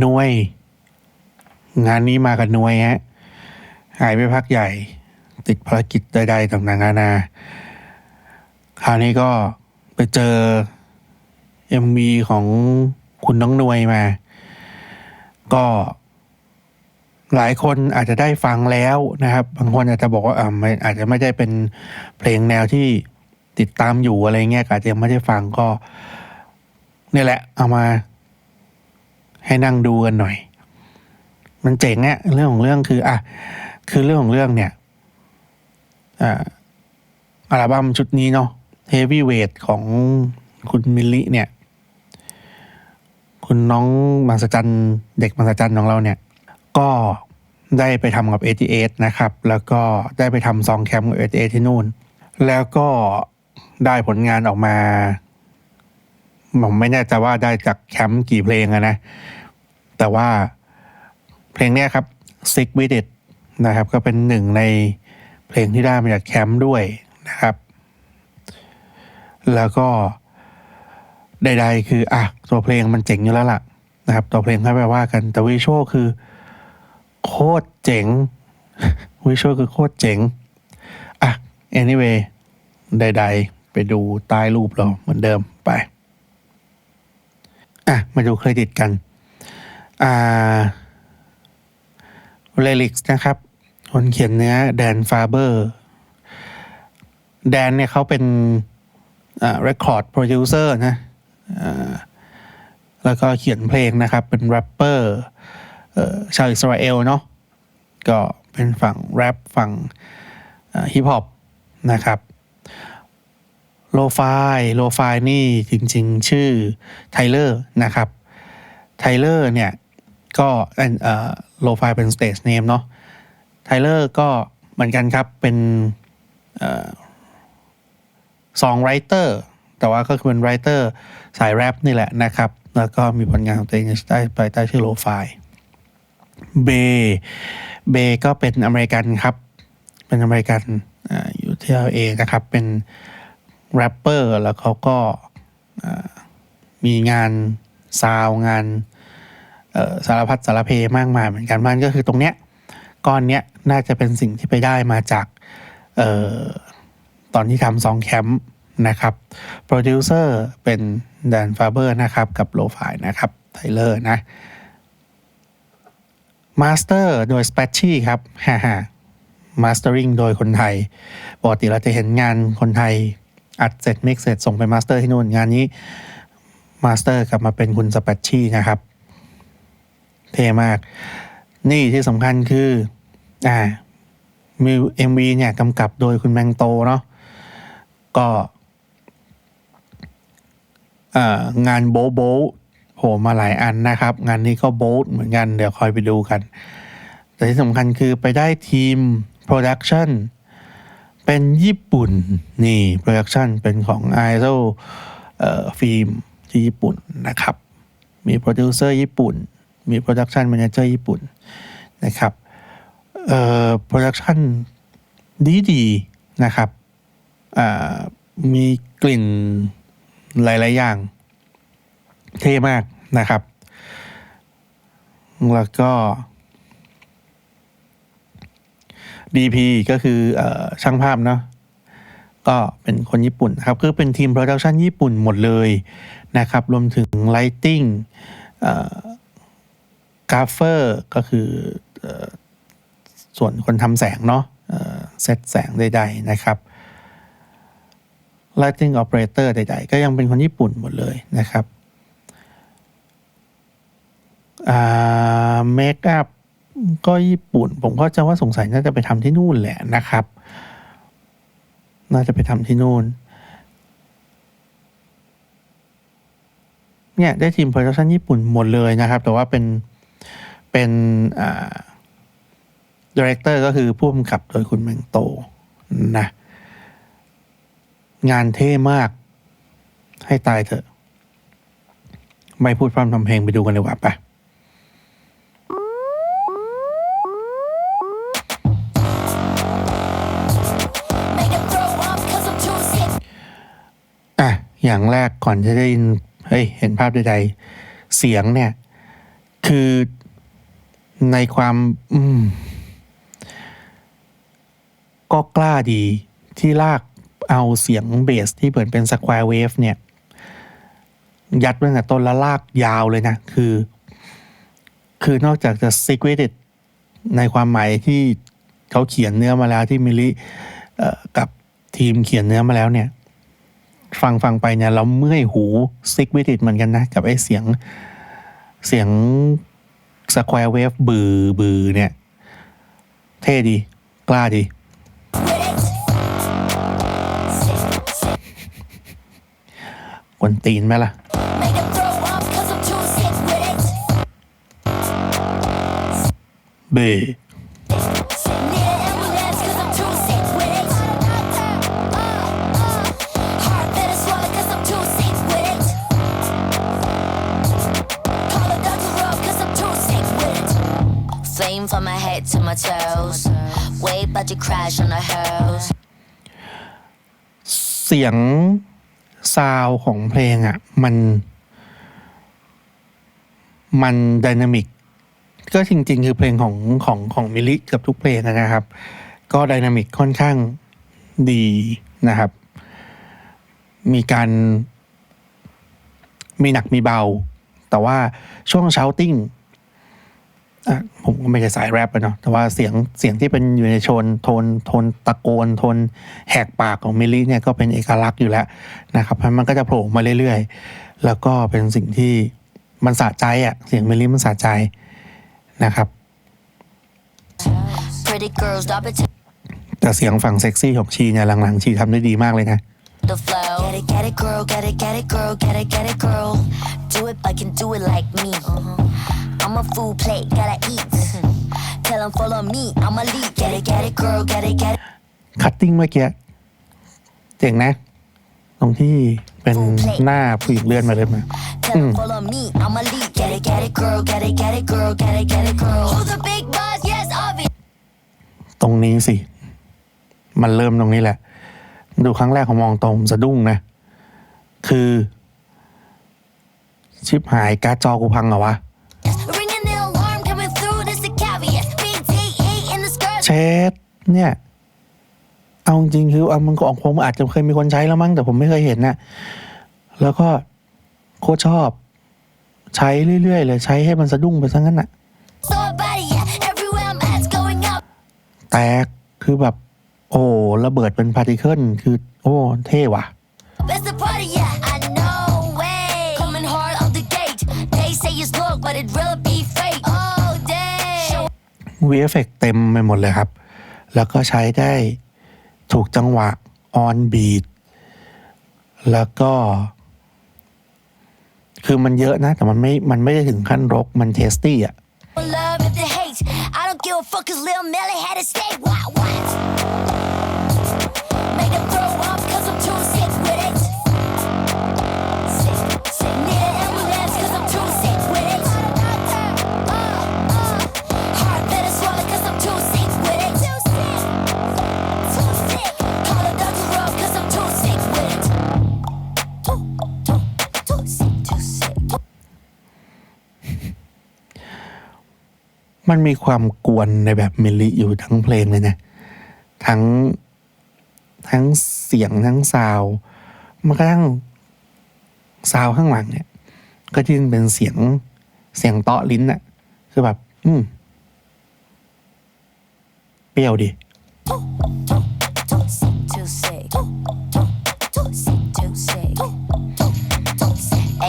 หน่วย งานนี้มากับหน่วยฮะ หายไปพักใหญ่ ติดภารกิจใดๆต่างๆนานา คราวนี้ก็ไปเจอ MV ของคุณน้องหนวยมา ก็หลายคนอาจจะได้ฟังแล้วนะครับ บางคนอาจจะบอกว่าอ่าอาจจะไม่ได้เป็นเพลงแนวที่ติดตามอยู่อะไรเงี้ยอาจจะไม่ได้ฟังก็นี่แหละ เอามา ให้นั่งดูกันหน่อย มันเจ๋งเนี่ยเรื่องของเรื่องคืออะคือเรื่องของเรื่องเนี่ยอ่าอัลบั้มชุดนี้เนาะ Heavyweight ของคุณมิลลิเนี่ย คุณน้องมังสจันเด็กมังสจันของเราเนี่ย ก็ได้ไปทำกับ88นะครับ แล้วก็ได้ไปทำซองแคมป์กับ88ที่นู่น แล้วก็ได้ผลงานออกมา ผมไม่แน่ใจว่าได้จากแคมป์กี่เพลงอะนะ แต่ว่าเพลงนี้ครับ Sick With It นะครับ ก็เป็นหนึ่งในเพลงที่ได้มาจากแคมป์ด้วยนะครับ แล้วก็ใดๆคืออะตัวเพลงมันเจ๋งอยู่แล้วล่ะนะครับ ตัวเพลงให้ไปว่ากัน แต่วิชวลคือ โคตรเจ๋ง วิชวลคือโคตรเจ๋ง อะ anyway ใดๆ ไปดูใต้รูปเราเหมือนเดิมไป อะ มาดูเครดิตกัน อ่าเลลิกส์นะครับ คนเขียนเนื้อแดนฟาเบอร์ แดนเนี่ยเขาเป็นอ่าเรคคอร์ดโปรดิวเซอร์นะอ่าแล้วก็เขียนเพลงนะครับ เป็นแรปเปอร์ชาวอิสราเอลเนาะก็เป็นฝั่งแรปฝั่งฮิปฮอปนะครับ โลฟายโลฟายนี่จริงๆ ชื่อไทเลอร์นะครับไทเลอร์เนี่ยก็โลฟายเป็นสเตจเนมเนาะไทเลอร์ก็เหมือนกันครับเป็นซองไรเตอร์แต่ว่าก็คือเป็นไรเตอร์สายแรปนี่แหละนะครับ แล้วก็มีผลงานของตัวเองได้ไปใต้ชื่อโลฟายเบเบก็เป็นอเมริกันครับ เป็นอเมริกันอาอยู่ที่เอนะครับ เป็น แรปเปอร์แล้วเขาก็มีงานซาวงานสารพัดสารเพมากมายเหมือนกันมันก็คือตรงเนี้ยก้อนเนี้ยน่าจะเป็นสิ่งที่ไปได้มาจากออตอนที่ทำซองแคมป์นะครับโปรดิวเซอร์เป็นแดนฟาเบอร์นะครับ กับโลฟายนะครับไทเลอร์นะมาสเตอร์โดยสเปชชี่ครับฮ่าฮ่ามาสเตอริงโดยคนไทยปกติเราจะเห็นงานคนไทย อัดเสร็จมิกเสร็จส่งไปมาสเตอร์ที่นู่นงานนี้มาสเตอร์กลับมาเป็นคุณสเปชชี่นะครับ เท่มาก นี่ที่สำคัญคือ อ่ามีเอ็มวีเนี่ยกำกับโดยคุณแมงโตเนาะก็งานโบะโบะโผล่มาหลายอันนะครับ งานนี้ก็โบะเหมือนกัน เดี๋ยวคอยไปดูกัน แต่ที่สำคัญคือไปได้ทีมโปรดักชั่น เป็นญี่ปุ่นนี่โปรดักชันเป็นของไอโซเอ่อฟิล์มที่ญี่ปุ่นนะครับ มีโปรดิวเซอร์ญี่ปุ่น มีโปรดักชันแมเนเจอร์ญี่ปุ่นนะครับเอ่อโปรดักชันดีดีนะครับอ่ามีกลิ่นหลาย ๆ อย่าง เท่มากนะครับ แล้วก็ DP ก็คืออช่างภาพเนาะก็เป็นคนญี่ปุ่นครับคือเป็นทีมโปรดักชันญี่ปุ่นหมดเลยนะครับ รวมถึง Lighting กราฟเฟอร์ก็คืออส่วนคนทำแสงเนาะเซตแสงใดๆนะครับ Lighting Operator ใดๆ ก็ยังเป็นคนญี่ปุ่นหมดเลยนะครับเมคอัพ ก็ญี่ปุ่น ผมก็จะว่าสงสัยน่าจะไปทำที่นู่นแหละนะครับ น่าจะไปทำที่นู่น เนี่ยได้ทีมโปรดักชันญี่ปุ่นหมดเลยนะครับ แต่ว่าเป็นเป็นอ่าดีเรคเตอร์ก็คือผู้กำกับโดยคุณแมงโตนะงานเท่มาก ให้ตายเถอะ ไม่พูดพร่ำทำเพลงไปดูกันเลยว่าปะ อย่างแรกก่อนจะได้ยินเฮ้ยเห็นภาพใดๆ เสียงเนี่ย คือในความอืมก็กล้าดีที่ลากเอาเสียงเบสที่เปิดเป็นสแควร์เวฟเนี่ย ยัดไว้ตั้งแต่ต้นแล้วลากยาวเลยนะ คือ คือนอกจากจะ secreted ในความหมายที่เขาเขียนเนื้อมาแล้วที่มิลลี่กับทีมเขียนเนื้อมาแล้วเนี่ย ฟังฟังไปเนี่ยเราเมื่อยหู secreted เหมือนกันนะ กับไอ้เสียงเสียง square wave บือบือเนี่ย เท่ดี กล้าดีกวนตีนไหมล่ะ Make them Flame from my head to my toes. Way about to crash on the house. เสียงซาวของเพลงอะ่ะ มัน มันดินามิกก็จริง ๆ คือเพลงของของของมิลิเกือบทุกเพลงนะครับ ก็ดินามิกค่อนข้างดีนะครับ มีการ มีหนักมีเบา แต่ว่าช่วงเชาติ้ง ผมก็ไม่ใช่สายแรปอะเนาะแต่ว่าเสียงเสียงที่เป็นอยู่ในโชนโทนโทนตะโกนโทนแหกปากของมิลลี่เนี่ยก็เป็นเอกลักษณ์อยู่แล้วนะครับเพราะมันก็จะโผล่มาเรื่อยๆ แล้วก็เป็นสิ่งที่มันสะใจอะเสียงมิลลี่มันสะใจนะครับ Pretty girls drop it to แต่เสียงฝั่งเซ็กซี่ของชีเนี่ยหลังๆชีทำได้ดีมากเลยนะ the flow. Get it, get it, girl, get it, get it, girl, get it, get it, girl. Do it, but can do it like me. I'm a food plate, gotta eat. Tell 'em follow me, I'm a lead. Get it, get it, girl, get it, get it. คัตติ้งเมื่อกี้เจ๋งนะ ตรงที่เป็นหน้าผู้หญิงเลื่อนมาเลยมา Tell 'em follow me, I'm a lead. Get it, get it, girl, get it, get it, girl, get it, get it, girl. Who's the big boss? Yes, obvious. ตรงนี้สิ มันเริ่มตรงนี้แหละ ดูครั้งแรกของมองตรงสะดุ้งนะ คือ ชิบหายการ์ดจอกูพังเหรอวะ เชดเนี่ย เอาจริงๆคือเอามันก็ของผมอาจจะเคยมีคนใช้แล้วมั้งแต่ผมไม่เคยเห็นนะแล้วก็โคตรชอบ ใช้เรื่อยๆเลยใช้ให้มันสะดุ้งไปซะงั้นน่ะ So body, yeah. Everywhere I'm at's going up. แตกคือแบบ โอ้ระเบิดเป็นพาร์ติเคิลคือ โอ้ เท่ว่ะ VFX เต็มไปหมดเลยครับ แล้วก็ใช้ได้ถูกจังหวะ on beat แล้วก็ คือมันเยอะนะ แต่มันไม่ มันไม่ได้ถึงขั้นรก มันเทสตี้อะ Love if they hate. I don't give a fuck cause Lil Melly had a stay. Why, what? มันมีความกวนในแบบมิลลิอยู่ทั้งเพลงเลยนะ ทั้งทั้งเสียงทั้งซาวมันก็ทั้งซาวข้างหลังเนี่ย ก็ที่เป็นเสียงเสียงเตาะลิ้นอะคือแบบ อืม เปรี้ยวดี Too sick, too sick. Too sick, too sick.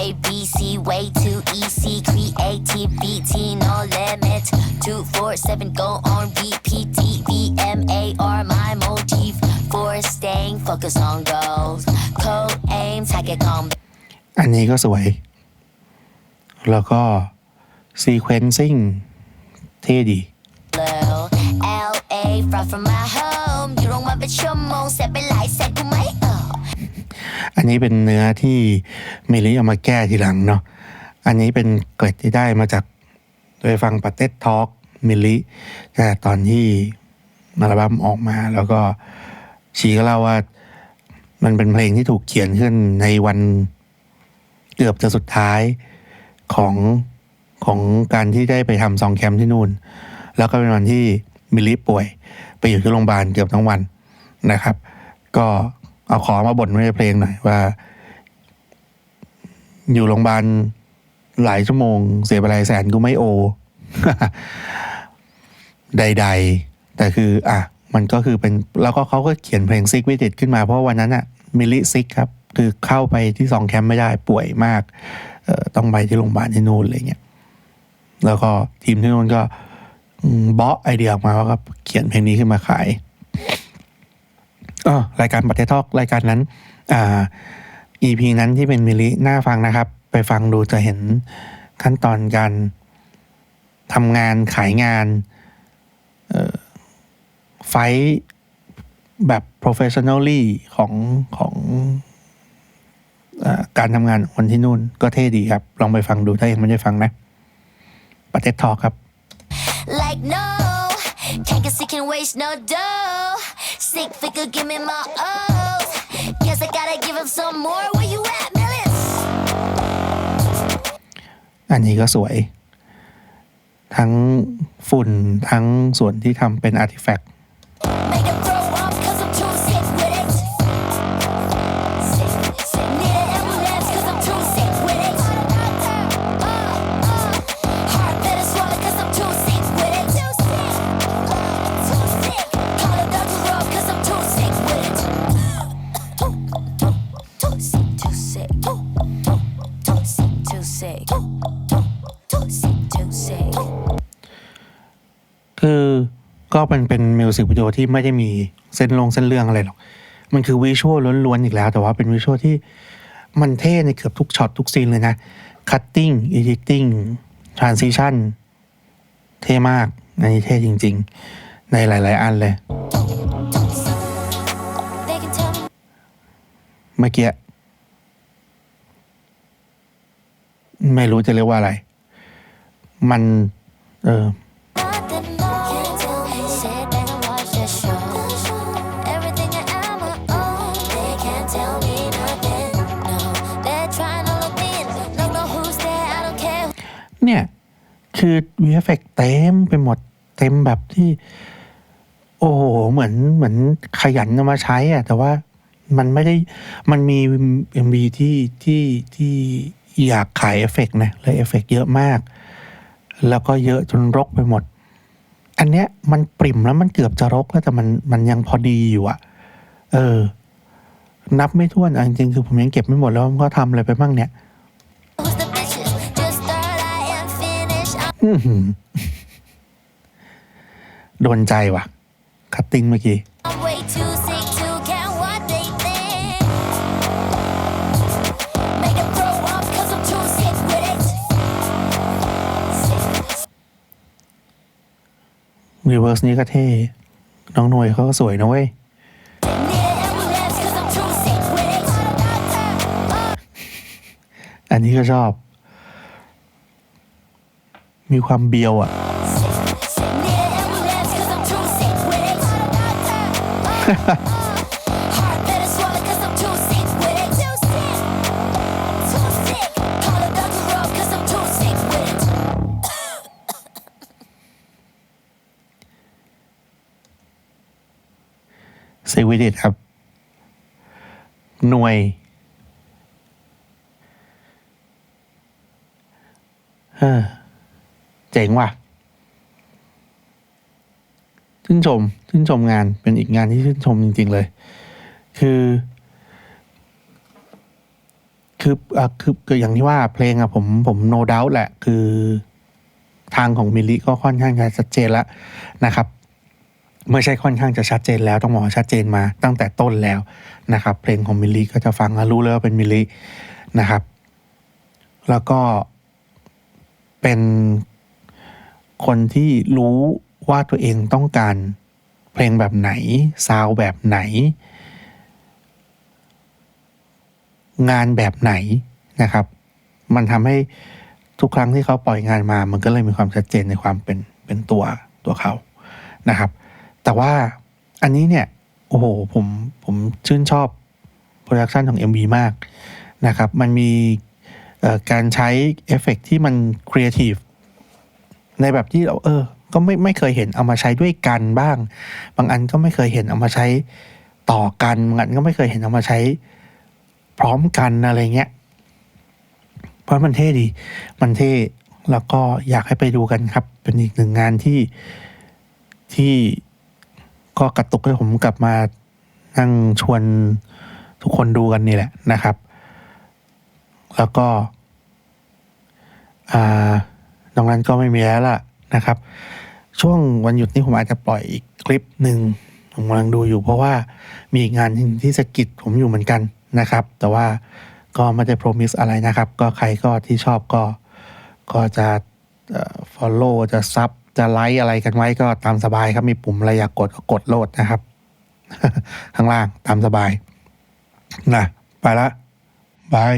A B C way too easy. Creativity no limit. Two four seven go on repeat. D V M A R my motif for staying focused on goals. Code aim, target combat. อันนี้ก็สวย แล้วก็ซีเควนซิ่งเท่ดี L A far from my home. You don't want to show more. Set me like set to my own. อันนี้เป็นเนื้อที่มิลลิเอามาแก้ทีหลังเนาะ อันนี้เป็นเกร็ดที่ได้มาจาก โดยฟังปาเต็ดทอล์กมิลลิแต่ตอนที่อัลบั้มออกมา แล้วก็ชีก็เล่าว่า มันเป็นเพลงที่ถูกเขียนขึ้นในวันเกือบจะสุดท้ายของของการที่ได้ไปทำซองแคมป์ที่นู่น แล้วก็เป็นวันที่มิลลิป่วย ไปอยู่ที่โรงพยาบาลเกือบทั้งวันนะครับ ก็เอาขอมาบ่นไว้ในเพลงหน่อยว่า อยู่โรงพยาบาล หลายชั่วโมง เสียไปหลายแสนก็ไม่โอ ใด ๆ แต่คือ อะ มันก็คือเป็น แล้วก็เขาก็เขียนเพลงซิกวิดิตขึ้นมา เพราะวันนั้นอะมิลิซิกครับ คือเข้าไปที่สองแคมป์ไม่ได้ป่วยมาก ต้องไปที่โรงพยาบาลที่นู่นอะไรเงี้ย แล้วก็ทีมที่นู่นก็อืมเบาะไอเดียออกมาว่าก็เขียนเพลงนี้ขึ้นมาขายออรายการบัตเททอกรายการนั้น อ่า EP นั้นที่เป็นมิลิน่าฟังนะครับ ไปฟังดูจะเห็นขั้นตอนการทำงานขายงานไฟแบบ professionally ของของอการทำงานคนที่นู่นก็เท่ดีครับ ลองไปฟังดูถ้ายังไม่ได้ฟังนะประเทศทอครับ Like no, can't get sick and waste no dough. Sick figure, give me my O's. Guess I gotta give him some more. Where you at, อันนี้ก็สวย ทั้งฝุ่นทั้งส่วนที่ทำเป็นอาร์ติแฟกต์ ก็เป็นเป็นมิวสิกวิดีโอที่ไม่ได้มีเส้นลงเส้นเรื่องอะไรหรอก มันคือวิชวลล้วนๆอีกแล้ว แต่ว่าเป็นวิชวลที่มันเท่ในเกือบทุกช็อตทุกซีนเลยนะคัตติ้งอีดิ t ติ้งทรานซิชันเท่มากอันนี้เท่จริง ๆ ในหลาย ๆ อันเลย เมื่อกี้ไม่รู้จะเรียกว่าอะไร มัน เออ คือ VFX เต็มไปหมดเต็มแบบที่ โอ้โหเหมือนเหมือนขยันเอามาใช้อะแต่ว่ามันไม่ได้มันมี MV ที่ที่ที่อยากขายเอฟเฟกต์นะเลยเอฟเฟกต์เยอะมาก แล้วก็เยอะจนรกไปหมด อันเนี้ยมันปริ่มแล้วมันเกือบจะรกแล้วแต่มันมันยังพอดีอยู่อะเออ นับไม่ถ้วนะจริงๆคือผมยังเก็บไม่หมดแล้วมันก็ทำอะไรไปบ้างเนี่ย โดนใจว่ะ คัตติ้งเมื่อกี้ รีเวิร์สนี้ก็เท่ น้องหน่วยเขาก็สวยนะเว้ย อันนี้ก็ชอบ มีความเบียวอะ่ะ เซเวเดตครับ หน่วย ฮะ เจ๋งว่ะชื่นชมชื่นชมงานเป็นอีกงานที่ชื่นชมจริง ๆ เลย คือ คืออะคือคืออย่างที่ว่าเพลงอะผมผมโนด u า t แหละ คือ ทางของมิลลิก็ค่อนข้างจะชัดเจนแล้วนะครับไม่ใช่ค่อนข้างจะชัดเจนแล้วต้องบอกว่าชัดเจนมาตั้งแต่ต้นแล้วนะครับ เพลงของมิลลีก็จะฟังแล้วรู้เลยว่าเป็นมิลลีนะครับ แล้วก็เป็น คนที่รู้ว่าตัวเองต้องการเพลงแบบไหน ซาวด์แบบไหน งานแบบไหนนะครับ มันทำให้ทุกครั้งที่เขาปล่อยงานมา มันก็เลยมีความชัดเจนในความเป็นเป็นตัวตัวเขานะครับ แต่ว่าอันนี้เนี่ย โอ้โห ผมผมชื่นชอบโปรดักชันของ MV มากนะครับ มันมีการใช้เอฟเฟกต์ที่มันครีเอทีฟ ในแบบที่เราเออ ก็ไม่ไม่เคยเห็นเอามาใช้ด้วยกันบ้าง บางอันก็ไม่เคยเห็นเอามาใช้ต่อกันบางอันก็ไม่เคยเห็นเอามาใช้พร้อมกันอะไรเงี้ย เพราะมันเท่ดี มันเท่แล้วก็อยากให้ไปดูกันครับ เป็นอีกหนึ่งงานที่ที่ก็กระตุกให้ผมกลับมานั่งชวนทุกคนดูกันนี่แหละนะครับ แล้วก็อ่า นอกนั้นก็ไม่มีแล้วล่ะนะครับ ช่วงวันหยุดนี้ผมอาจจะปล่อยอีกคลิปหนึ่งผมกำลังดูอยู่เพราะว่ามีงานที่สะกิดผมอยู่เหมือนกันนะครับ แต่ว่าก็ไม่ได้ promise อะไรนะครับ ก็ใครก็ที่ชอบก็ก็จะเอ่อ follow จะซับจะไลค์อะไรกันไว้ก็ตามสบายครับ มีปุ่มอะไรอยากกดก็กดโลดนะครับ ข้างล่างตามสบายนะไปละบาย